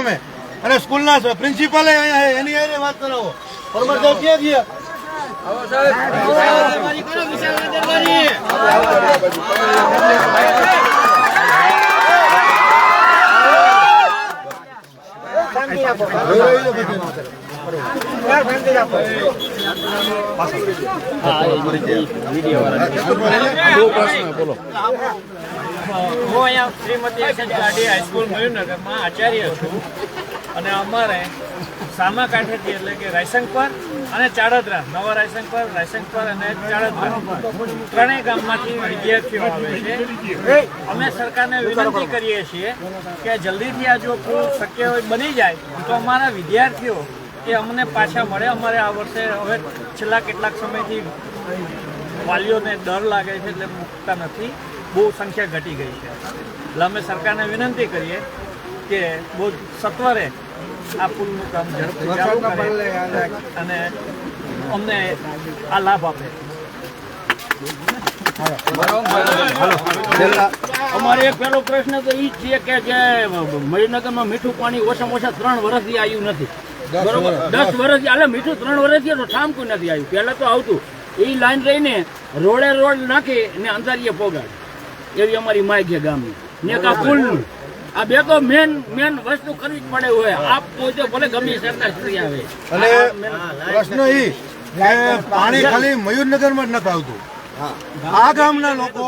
તમે. અને સ્કૂલના પ્રિન્સિપાલે અહીંયા એની હારે વાત કરાવો. પરમાર સાહેબ ક્યાં ગયા હું અહીંયા Shrimati S H Gadi high school મયુરનગરમાં આચાર્ય છું અને અમારે સામા કાંઠેથી એટલે કે રાયસંગપર અને ચાડદરા નવા રાયસંગપર રાયસંગપર અને ચાડદરા ત્રણેય ગામમાંથી વિદ્યાર્થીઓ આવે છે અમે સરકારને વિનંતી કરીએ છીએ કે જલ્દીથી આ જો શક્ય હોય બની જાય તો અમારા વિદ્યાર્થીઓ એ અમને પાછા મળે અમારે આ વર્ષે. હવે છેલ્લા કેટલાક સમયથી વાલીઓને ડર લાગે છે એટલે મૂકતા નથી. બહુ સંખ્યા ઘટી ગઈ છે. એટલે અમે સરકારને વિનંતી કરીએ કે બહુ સત્વરે આ પુલનું કામ ઝડપથી ચાલુ કરે અને અમને આ લાભ આપે. અમારે એક પહેલો પ્રશ્ન તો એ જ છે કે જે મહીનગરમાં મીઠું પાણી ઓછામાં ઓછા ત્રણ વર્ષથી આવ્યું નથી. દસ વર્ષ. એટલે મીઠું ત્રણ વર્ષથી તો ઠામકું નથી આવ્યું. પહેલા તો આવતું. એ લાઈન રહીને રોડે રોડ નાખી ને અંધારીએ પોગાડ. એવી અમારી માય છે ગામની. ને કા પુલનું. આ બે તો મેન મેન વસ્તુ કરવી જ પડે હોય. આપ પોતે ભલે ગમે સરકાર શ્રી આવે. અને પ્રશ્ન ઈ કે પાણી ખાલી મયુરનગરમાં જ નથી આવતું. આ ગામના લોકો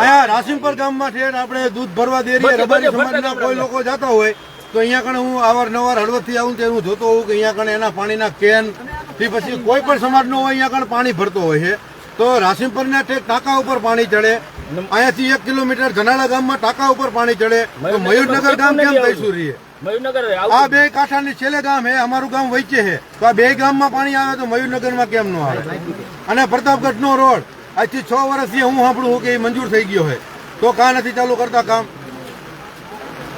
અહીંયા રાસીમપર ગામમાં ઠેર આપણે દૂધ ભરવા દેરીએ રબારી સમાજના કોઈ લોકો જતા હોય તો અહીંયા કણે હું અવારનવાર હળવદથી આવું તો હું જોતો હોઉં કે અહીંયા કણે એના પાણીના કેનથી પછી કોઈ પણ સમાજનો હોય અહીંયા કણે પાણી ભરતો હોય છે. તો રાસીમપરના ઠેક ટાંકા ઉપર પાણી ચડે. અહીંયાથી એક કિલોમીટર જનાળા ગામમાં ટાંકા ઉપર પાણી ચડે. તો મયુરનગર ગામ કેમ થઈશું રહીએ આ બે કાંઠાની છેલ્લે ગામ હે અમારું ગામ વચ્ચે છે. તો આ બે ગામમાં પાણી આવે તો મયુરનગરમાં કેમ ન આવે? અને પ્રતાપગઢ નો રોડ. આજથી છ વર્ષથી હું સાંભળું કે એ મંજૂર થઈ ગયો છે. તો કા નથી ચાલુ કરતા કામ?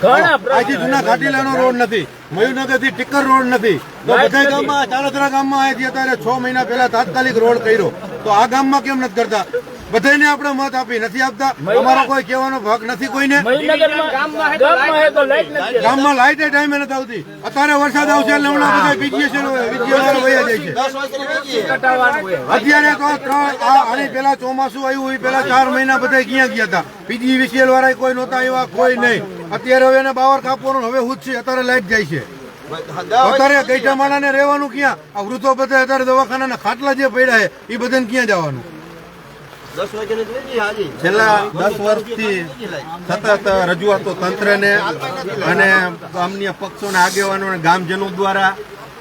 ઘણા જૂના ઘાટીલાનો રોડ નથી મયુરનગરથી રોડ નથી. તો બધા ગામમાં અહીંથી અત્યારે છ મહિના પહેલા તાત્કાલિક રોડ કર્યો. તો આ ગામમાં કેમ નથી કરતા? બધાને આપણે મત આપી નથી આપતા. અમારો કોઈ કહેવાનો ભાગ નથી કોઈને. ગામમાં હે તો લાઈટ નથી. ગામમાં લાઈટ ટાઈમે નથી આવતી. અત્યારે વરસાદ આવશે એટલે હમણાં બધા બીજી છે બીજી વાળા વયા જાય છે. અત્યારે તો ત્રણ આ આની પેલા ચોમાસું આવ્યું એ પેલા ચાર મહિના બધા ક્યાં ગયા હતા? પીજી વીસીએલ વાળા કોઈ નહોતા આવ્યા કોઈ નહીં. અત્યારે હવે એને બાવર કાપવાનું હવે હું જ છે અત્યારે લાઈટ જાય છે. અત્યારે ગઈઠા માણાને રહેવાનું ક્યાં? આ વૃદ્ધો બધા અત્યારે દવાખાનાના ખાટલા જે પડ્યા છે એ બધાને ક્યાં જવાનું? છેલ્લા દસ વર્ષથી સતત રજૂઆતો તંત્રને અને ગામની પક્ષોના આગેવાનો અને ગામજનો દ્વારા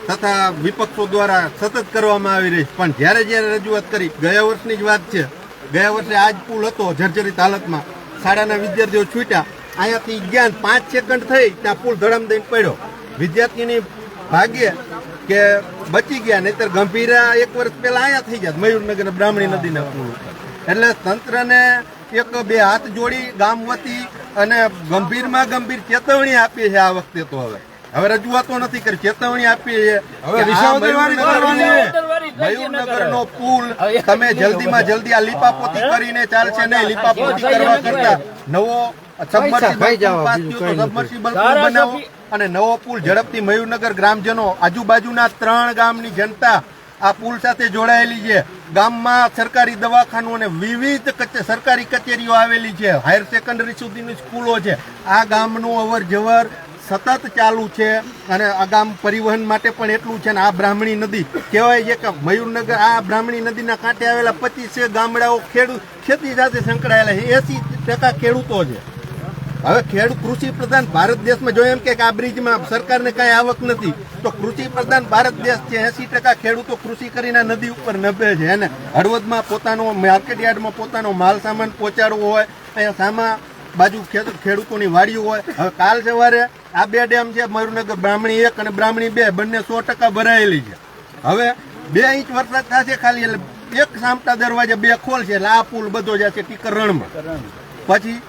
તથા વિપક્ષો દ્વારા સતત કરવામાં આવી રહી છે. પણ જ્યારે જ્યારે રજૂઆત કરી ગયા વર્ષની જ વાત છે. ગયા વર્ષે જ પુલ હતો જર્જરિત હાલતમાં. શાળાના વિદ્યાર્થીઓ છૂટ્યા. અહીંયાથી જ્ઞાન પાંચ સેકન્ડ થઈ ત્યાં પુલ ધડામ દઈને પડ્યો. વિદ્યાર્થીની ભાગ્ય કે બચી ગયા નહીતર ગંભીરા એક વર્ષ પહેલા અહીંયા થઈ ગયા મયુરનગર બ્રાહ્મણી નદીના પુલ. એટલે તંત્રને એક બે હાથ જોડી ગામ વતી અને ગંભીરમાં ગંભીર ચેતવણી આપી છે આ વખતે તો હવે. હવે રજૂઆતો નથી કરી ચેતવણી આપી છે. હવે મયુરનગર નો પુલ તમે જલ્દીમાં જલ્દી આ લીપાપોતી કરીને ચાલશે નહીં લીપાપોતી કરવા કરતા નવો અને નવો પુલ ઝડપથી મયુરનગર ગ્રામજનો આજુબાજુના ત્રણ ગામની જનતા આ પુલ સાથે જોડાયેલી છે. ગામમાં સરકારી દવાખાનું અને વિવિધ સરકારી કચેરીઓ આવેલી છે. હાયર સેકન્ડરી સુધીની સ્કૂલો છે. આ ગામનું અવર જવર સતત ચાલુ છે અને આ ગામ પરિવહન માટે પણ એટલું છે ને આ બ્રાહ્મણી નદી કહેવાય છે કે મયુરનગર આ બ્રાહ્મણી નદીના કાંઠે આવેલા પચીસે ગામડાઓ ખેડૂત ખેતી સાથે સંકળાયેલા છે. એસી ટકા ખેડૂતો છે. હવે ખેડૂત કૃષિ પ્રધાન ભારત દેશમાં જો એમ કે આ બ્રિજમાં સરકારને કાંઈ આવક નથી. તો કૃષિ પ્રધાન ભારત દેશ છે એસી ટકા ખેડૂતો કૃષિ કરીને નદી ઉપર નભે છે. અને હળવદમાં પોતાનો, માર્કેટ યાર્ડમાં પોતાનો માલ સામાન પહોંચાડવો હોય, અહીંયા સામા બાજુ ખેડૂતોની વાડીઓ હોય. હવે કાલ સવારે આ બે ડેમ છે, મયુરનગર બ્રાહ્મણી એક અને બ્રાહ્મણી બે, બંને સો ટકા ભરાયેલી છે. હવે બે ઇંચ વરસાદ થશે ખાલી એટલે એક સામટા દરવાજે બે ખોલ છે એટલે આ પુલ બધો જશે ટીકર રણમાં પછી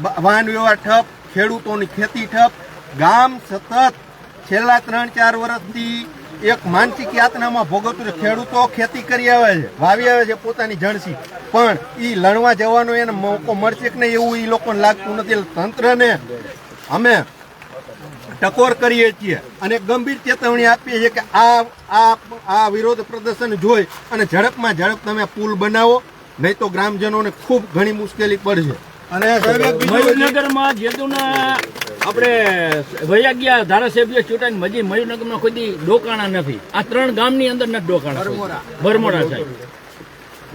વાહન વ્યવહાર ઠપ, ખેડૂતોની ખેતી ઠપ. ગામ સતત છેલ્લા ત્રણ ચાર વર્ષથી એક માનસિક યાતનામાં ભોગવતું છે. ખેડૂતો ખેતી કરી આવે છે, વાવી આવે છે પોતાની જણસી. પણ એ લણવા જવાનો એને મોકો મળશે કે નહીં એવું એ લોકોને લાગતું નથી. તંત્રને અમે ટકોર કરીએ છીએ અને ગંભીર ચેતવણી આપીએ છીએ કે આ આ આ વિરોધ પ્રદર્શન જોઈ અને ઝડપમાં ઝડપ તમે પુલ બનાવો. નહીં તો ગ્રામજનોને ખૂબ ઘણી મુશ્કેલી પડશે. અને. મયુરનગરમાં જેતુના આપણે વયા ગયા ધારાસભ્ય ચૂંટાઈને મજી મયુરનગરમાં કોઈ ડોકાણા નથી. આ ત્રણ ગામની અંદર નથી ડોકાણા ભરમોડા સાહેબ.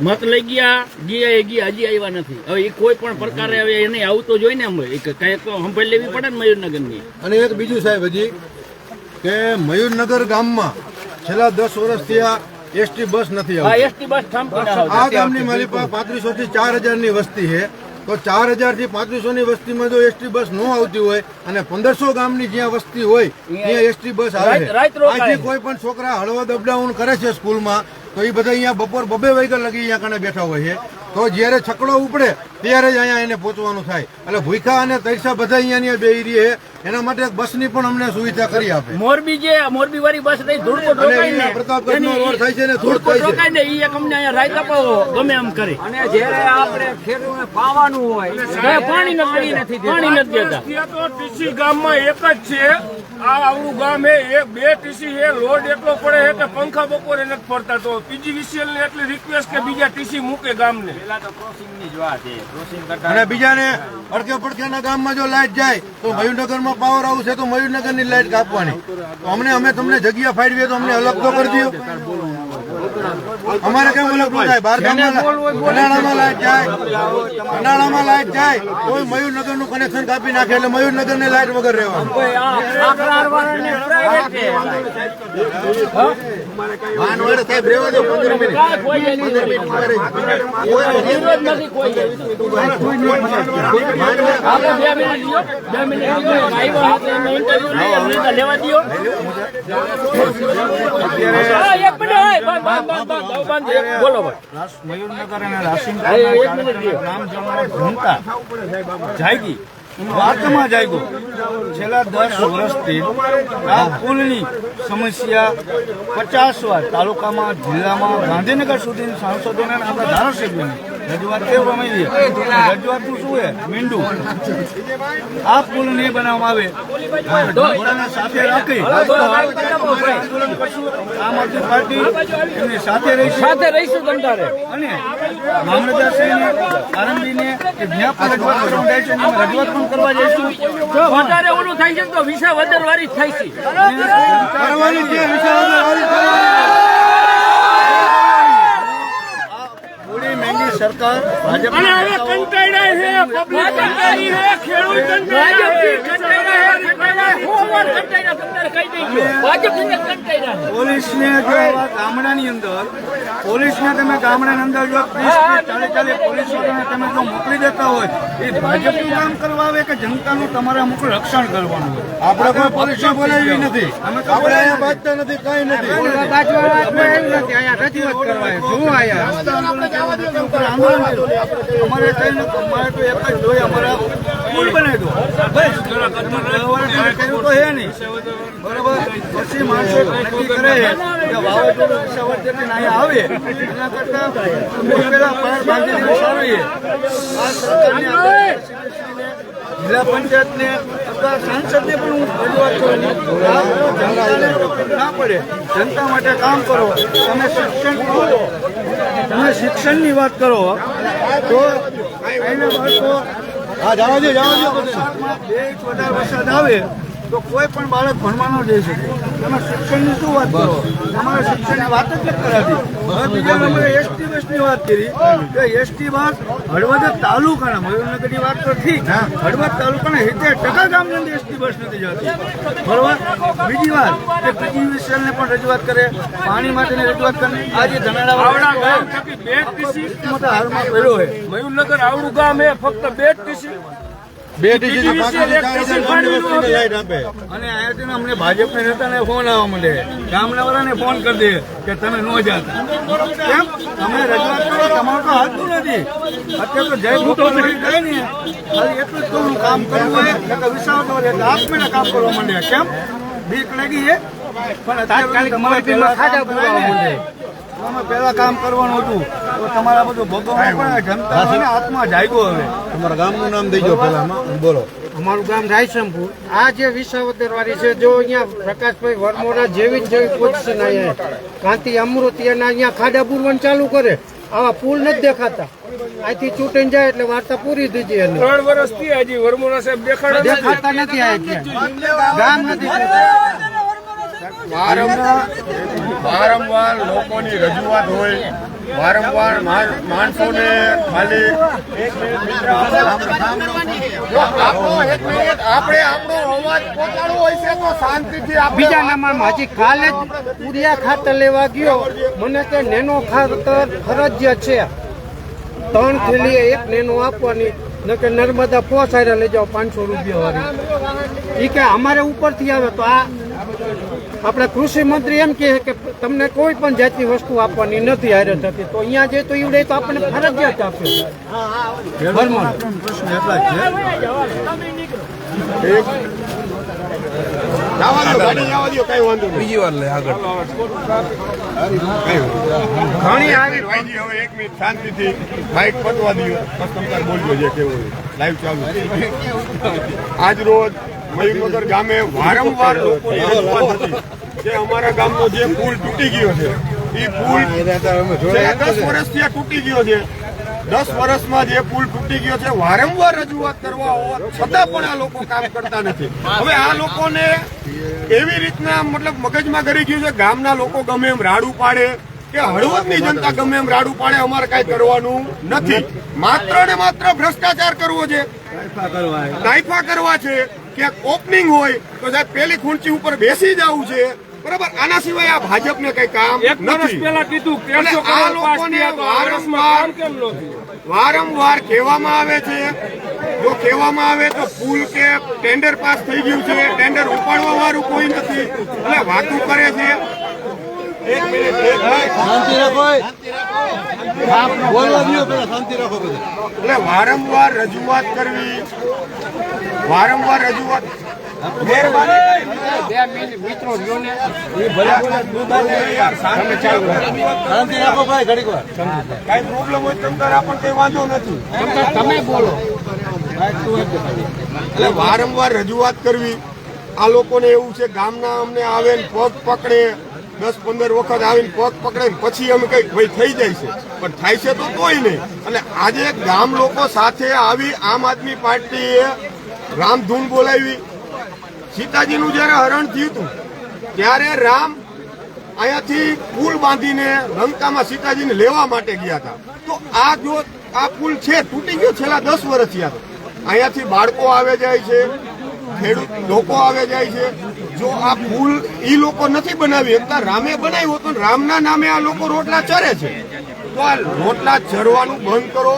મત લઈ ગયા ગયા ગયા હજી આવ્યા નથી. હવે એ કોઈ પણ પ્રકારે હવે એને આવું તો જોઈને કંઈક તો સંભાળી લેવી પડે ને મયુરનગરની. અને એક બીજું સાહેબ હજી કે મયુરનગર ગામમાં છેલ્લા દસ વર્ષથી આ એસટી બસ નથી આ એસટી બસ ના આ ગામની મારી પાસે પાંત્રીસો થી ચાર હજારની વસ્તી છે. તો ચાર હજારથી પાંત્રીસો ની વસ્તીમાં જો એસટી બસ ન આવતી હોય અને પંદરસો ગામની જ્યાં વસ્તી હોય ત્યાં એસટી બસ આવે છે. આજથી કોઈ પણ છોકરા હળવદ અપડાઉન કરે છે સ્કૂલમાં તો એ બધા અહીંયા બપોર બબે વાગ્યા લગી અહીંયા કણે બેઠા હોય છે તો જ્યારે છકડો ઉપડે ત્યારે જ અહીંયા એને પહોંચવાનું થાય. એટલે ભૂખા અને તૈસા બધા અહીંયા બે રહે. એના માટે બસ બસની પણ અમને સુવિધા કરી આપે. મોરબી જે મોરબી વાળી બસ રહી ધૂળકોટ અને પ્રતાપગઢ ને રોડ થાય છે ને ધૂળકોટ ધૂળકો થાય ને ઈ એક અમને અહીંયા રાઈત પાવો ગમે એમ કરે. અને જ્યારે આપણે ખેડૂતને પાવાનું હોય પાણી નથી નથી પાણી નથી દેતા. ત્યાં તો ટીસી ગામમાં એક જ છે. આ આવડું ગામ હે એક બે ટીસી હે લોડ એટલો પડે છે કે પંખા બપોરે નથી ફરતા તો પીજીવીસીએલ ને એટલી રિક્વેસ્ટ કે બીજા ટીસી મૂકે ગામને. અને બીજાને અડકે પડકેના ગામમાં જો લાઈટ જાય, તો મયુરનગરમાં પાવર હાઉસ છે, તો મયુરનગરની લાઈટ કાપવાની. તો અમને અમે તમને જગ્યા ફાળવીએ તો અમને અલગ તો કરી દો અમારે કેમ અલગ થાય? બાર ગામમાં લાઈટ જાય કનાળામાં લાઈટ જાય કોઈ મયુરનગરનું કનેક્શન કાપી નાખે એટલે મયુરનગરની લાઈટ વગર રહેવાનું. વાહન બોલો મયુરનગર અને મિનિટ લ્યો. ગ્રામજનોને ભૂમતા જાગી વાતમાં જાગ્યો છેલ્લા દસ વર્ષથી આ પુલની સમસ્યા પચાસ વાર તાલુકામાં જિલ્લામાં ગાંધીનગર સુધી સાંસદોને આપણા ધારાસભ્યોને રજૂઆત કેવું આવી રજૂઆત રજૂઆતનું શું છે? મીંડું. આ પુલ નહીં બનાવવામાં આવે. ઘોડાને સાથે રાખી. આંદોલન કરશું. આમ આદમી પાર્ટી એમની સાથે રહીશું. સાથે રહીશું તમ અને મામલતદારશ્રીને આરંભીને કે જ્યાં પણ રજૂઆત કરવા જાય છે રજૂઆત પણ કરવા જઈશું. વધારે ઓલું થાય છે તો વિસા વધારે વારી જ થાય છે. કરવાની સરકાર ભાજપ પોલીસને જો ગામડાની અંદર પોલીસને તમે ગામડાની અંદર જો ત્રીસ ચાલી ચાલીસ પોલીસોને તમે જો મોકલી દેતા હોય એ ભાજપનું કામ કરવા આવે કે જનતાનું તમારે અમુક રક્ષણ કરવાનું હોય? આપણે કોઈ પરીક્ષા બોલાવી નથી. આપણે અહીંયા બાજતા નથી કઈ નથી. અમારે કઈ નથી અમારે તો એક જ જોઈએ અમારે પુલ બનાવી દો. બસ. કર્યું તો હે નહીં. બરોબર? પછી માણસો નક્કી કરે કે વાવાઝોડું વિસાવદરથી અહીંયા આવે. એના કરતા પેલા પાર બાંધી સારું આ સરકારની જિલ્લા પંચાયતને અથવા સાંસદને પણ હું રજૂઆત કરું જનતાને ના પડે. જનતા માટે કામ કરો. તમે શિક્ષણ તમે શિક્ષણની વાત કરો. તો અહીંના બાળકો હા જવા દો જવા દો. ઇંચ વધારે વરસાદ આવે તો કોઈ પણ બાળક ભણવા ન જઈ શકે. તમે શિક્ષણની શું વાત કરો? તમારે શિક્ષણની વાત જ કરાવી હવે બીજા નંબરે એસટી બસની વાત કરી. કે એસટી બસ હળવદ તાલુકાના મયુરનગરની વાત તો ઠીક. હળવદ તાલુકાના સિત્તેર ટકા ગામની અંદર એસટી બસ નથી જતી. બરોબર? બીજી વાત કે પીજીવીસીએલ ને પણ રજૂઆત કરે પાણી માટેની રજૂઆત કરે. આજે ધનાડા બે ટીસી મોટા હાલમાં પહેલો છે મયુરનગર આવડું ગામ એ ફક્ત બે જ ટીસી. બે ગામની લાઈટ આપે. અને અહીંયાથી અમને ભાજપના નેતાને ફોન આવવા માંડે. ગામડાવાળાને ફોન કરી દે કે તમે ન જાતા. કેમ? તમે રજૂઆત કરો તમારું તો હાલતું નથી. અત્યારે તો જય ભૂખો કઈ ને ખાલી એટલું જ થોડું કામ કરવું હોય એટલે વિસાવતો હોય એટલે આપમેળે કામ કરવા માંડ્યા. કેમ? બીક લાગી છે. પણ અત્યારે તમારે ખાડા પૂરવા માંડે. તમે પેલા કામ કરવાનું હતું. તો તમારા બધું ભોગવવું પણ જનતાનો હાથમાં જાગ્યો હવે. તમારા ગામનું નામ દઈ દો પેલામાં બોલો. અમારું ગામ રાયસમપુર. આ જે વિસાવદર વાળી છે જો અહીંયા પ્રકાશભાઈ વરમોરા જેવી જ જેવી પોઝિશન અહીંયા કાંતિ અમૃતિ એના અહીંયા ખાડા પૂરવાનું ચાલુ કરે. આવા પુલ નથી દેખાતા. અહીંથી ચૂંટણી જાય એટલે વાર્તા પૂરી થઈ જાય ત્રણ વર્ષથી હજી વરમોરા સાહેબ દેખાડતા દેખાતા નથી. ગામ નથી વારંવાર લોકોની રજૂઆત હોય વારંવાર માણસોને ખાલી આપણો આપણે અવાજ પહોંચાડવો હોય છે તો શાંતિથી બીજા નંબરમાં હજી કાલે જ ઉરિયા ખાતર લેવા ગયો. મને કે નેનો ખાતર ફરજિયાત છે. ત્રણ થેલી એક નેનો આપવાની. કે નર્મદા પોસાયરા લઈ જાઓ પાંચસો રૂપિયા વાળી. એ કે અમારે ઉપરથી આવે તો આ આપણા કૃષિ મંત્રી એમ કહે કે તમને કોઈ પણ જાતની વસ્તુ આપવાની નથી હારે થતી. તો અહીંયા જે તો ઈવડે તો આપણને ફરજિયાત આપ્યો બીજી વાર લે આગળ. ઘણી આવી હવે એક મિનિટ શાંતિથી માઇક પતવા દો બોલજો જે કેવું લાઈવ ચાલુ. આજ રોજ મયુરનગર ગામે વારંવાર લોકોની રજૂઆત હતી કે અમારા ગામનો જે પુલ તૂટી ગયો છે એ પુલ દસ વર્ષથી આ તૂટી ગયો છે. દસ વર્ષમાં જે પુલ તૂટી ગયો છે વારંવાર રજૂઆત કરવા હોવા છતાં પણ આ લોકો કામ કરતા નથી. હવે આ લોકોને એવી રીતના મતલબ મગજમાં કરી ગયું છે ગામના લોકો ગમે એમ રાડું પાડે કે હળવદની જનતા ગમે એમ રાડું પાડે અમારે કઈ કરવાનું નથી. માત્ર ને માત્ર ભ્રષ્ટાચાર કરવો છે. કાયફા કરવા છે. ક્યાંક ઓપનિંગ હોય તો સાહેબ પેલી ખુરચી ઉપર બેસી જવું છે. બરાબર? આના સિવાય આ ભાજપને કઈ કામ એક વર્ષ પહેલા કીધું આ લોકોને વારંવાર કહેવામાં આવે છે. જો કહેવામાં આવે તો પુલ કે ટેન્ડર પાસ થઈ ગયું છે. ટેન્ડર ઉપાડવા વાળું કોઈ નથી. એટલે વાતું કરે છે એક મિનિટ એક મિનિટ શાંતિ રાખો બોલવા દો પેલા શાંતિ રાખો બધા. એટલે વારંવાર રજૂઆત કરવી વારંવાર રજૂઆત. શાંતિ રાખો. ભાઈ ઘડીક વાર. કાંઈ પ્રોબ્લેમ હોય તમ તારે આપણને કંઈ વાંધો નથી. તમે બોલો. એટલે વારંવાર રજૂઆત કરવી. આ લોકોને એવું છે ગામના અમને આવે ને પગ પકડે. દસ પંદર વખત આવીને પગ પકડે પછી અમે કઈ ભાઈ થઈ જાય છે. પણ થાય છે તો કોઈ નહીં. અને આજે ગામ લોકો સાથે આવી આમ આદમી પાર્ટીએ રામધૂન બોલાવી. સીતાજીનું જ્યારે હરણ થયું હતું, ત્યારે રામ અહીંયાથી પુલ બાંધીને લંકામાં સીતાજીને લેવા માટે ગયા હતા. તો આ જો, આ પુલ છે, તૂટી ગયો છેલ્લા દસ વર્ષથી થયા અહીંયાથી બાળકો આવે જાય છે, ખેડૂત લોકો આવે જાય છે જો આ પુલ ઈ લોકો નથી બનાવી શકતા રામે બનાવ્યો તો રામના નામે આ લોકો રોટલા ચરે છે. તો આ રોટલા ચરવાનું બંધ કરો.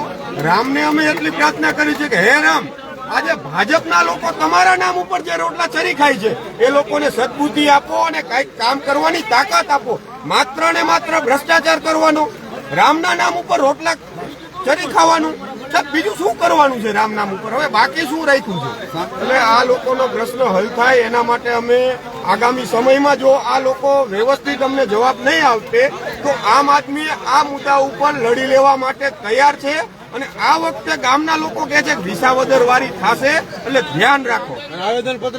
રામને અમે એટલી પ્રાર્થના કરી છે કે, હે રામ, આજે ભાજપના લોકો તમારા નામ ઉપર જે રોટલા ચરી ખાય છે, એ લોકોને સદબુદ્ધિ આપો અને કંઈક કામ કરવાની તાકાત આપો. માત્ર ને માત્ર ભ્રષ્ટાચાર કરવાનો. રામના નામ ઉપર રોટલા ચરી ખાવાનું. સાહેબ બીજું શું કરવાનું છે રામ નામ ઉપર? હવે બાકી શું રાખ્યું છે? એટલે આ લોકોનો પ્રશ્ન હલ થાય એના માટે અમે આગામી સમયમાં જો આ લોકો વ્યવસ્થિત અમને જવાબ નહીં આવશે તો આમ આદમી આ મુદ્દા ઉપર લડી લેવા માટે તૈયાર છે અને આ વખતે ગામના લોકો કહે છે વિસાવદર વાળી થશે, એટલે ધ્યાન રાખો. આવેદન પત્ર